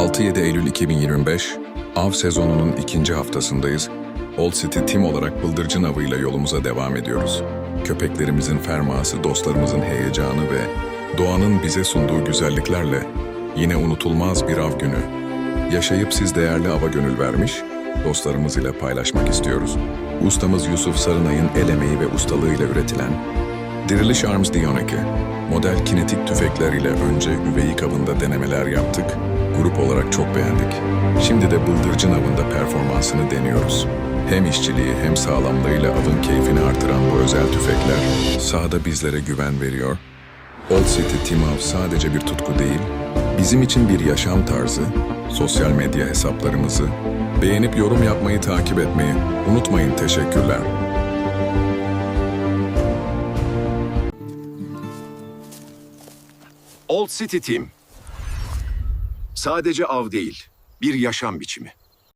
6-7 Eylül 2025, av sezonunun ikinci haftasındayız. Old City Team olarak bıldırcın avıyla yolumuza devam ediyoruz. Köpeklerimizin ferması, dostlarımızın heyecanı ve doğanın bize sunduğu güzelliklerle yine unutulmaz bir av günü. Yaşayıp siz değerli ava gönül vermiş, dostlarımız ile paylaşmak istiyoruz. Ustamız Yusuf Sarınay'ın el emeği ve ustalığıyla üretilen Diriliş Arms Dionaki, model kinetik tüfekler ile önce üveyik avında denemeler yaptık. Grup olarak çok beğendik. Şimdi de bıldırcın avında performansını deniyoruz. Hem işçiliği hem sağlamlığıyla avın keyfini artıran bu özel tüfekler sahada bizlere güven veriyor. Old City Team Av sadece bir tutku değil, bizim için bir yaşam tarzı, sosyal medya hesaplarımızı, beğenip yorum yapmayı takip etmeyi unutmayın. Teşekkürler. Old City Team. Sadece av değil, bir yaşam biçimi.